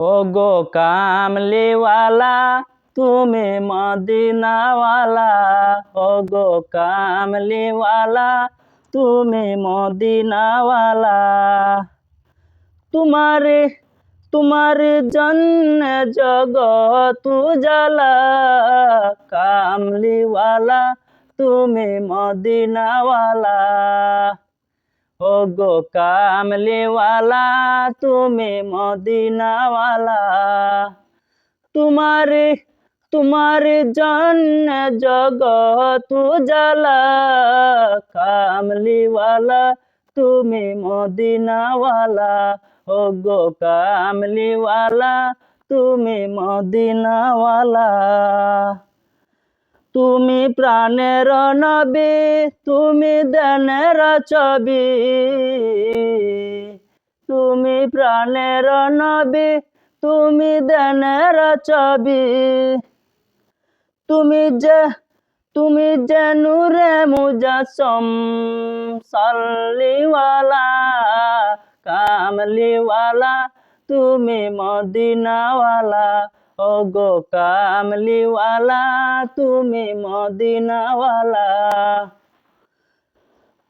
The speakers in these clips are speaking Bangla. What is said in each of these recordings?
ও গো কামলিওয়ালা, তুমি মদিনাওয়ালা। ও গো কামলিওয়ালা, তুমি মদিনাওয়ালা। তোমার তোমার জন্য জগত জালা কামলিওয়ালা, তুমি মদিনাওয়ালা। ও গো কামলিওয়ালা, তুমি মদিনাওয়ালা। তোমার তোমার জন্য জগত জালা কামলিওয়ালা, তুমি মদিনাওয়ালা। ও গো কামলিওয়ালা, তুমি মদিনাওয়ালা। তুমি প্রাণের নবী, তুমি দেনের ছবি। তুমি প্রাণের নবী, তুমি দেনের ছবি। তুমি যে তুমি যে নূরে মুজাসম, সাল্লিওয়ালা, কামলিওয়ালা, তুমি মদিনাওয়ালা। ও গো কামলিওয়ালা, তুমি মদিনাওয়ালা।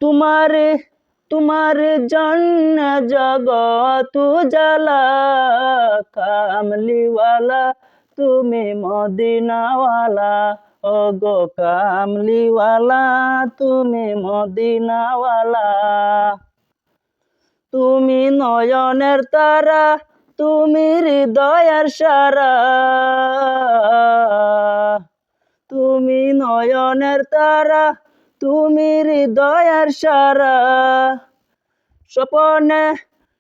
তোমার তোমার জন্য জগত জালা কামলিওয়ালা, তুমি মদিনাওয়ালা। ও গো কামলিওয়ালা, তুমি মদিনাওয়ালা। তুমি নয়নের তারা তুমি দয়ার সারা। তুমি নয়নের তারা তুমি হৃদয়ের সারা। স্বপনে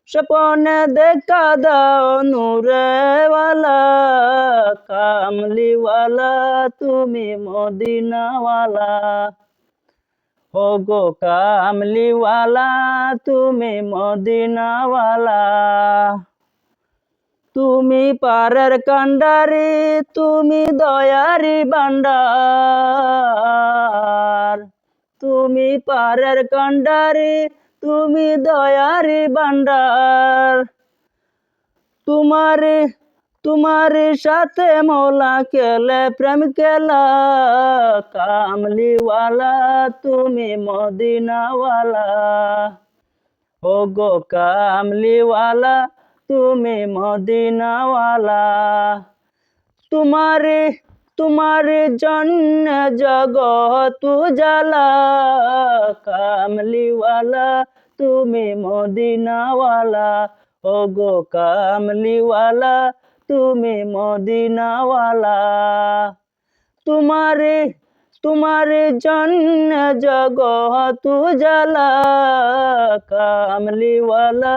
স্বপনে দেখা দাও নূরেওয়ালা, কামলিওয়ালা, তুমি মদিনাওয়ালা। ও গো কামলিওয়ালা, তুমি মদিনাওয়ালা। তুমি পারের কান্ডারি তুমি দয়ারি বান্ডার তুমি পারের কান্ডারি তুমি দয়ারি বান্ডার তোমার তোমার সাথে মোলা কেলে প্রেম কেলা কামলিওয়ালা, তুমি মদিনাওয়ালা। ও গো কামলিওয়ালা তুমি মদিনাওয়ালা। তোমার তোমার জন্য জগত জালা কামলিওয়ালা, তুমি মদিনাওয়ালা। ও গো কামলিওয়ালা, তুমি মদিনাওয়ালা। তোমার তোমার জন্য জগত জালা কামলিওয়ালা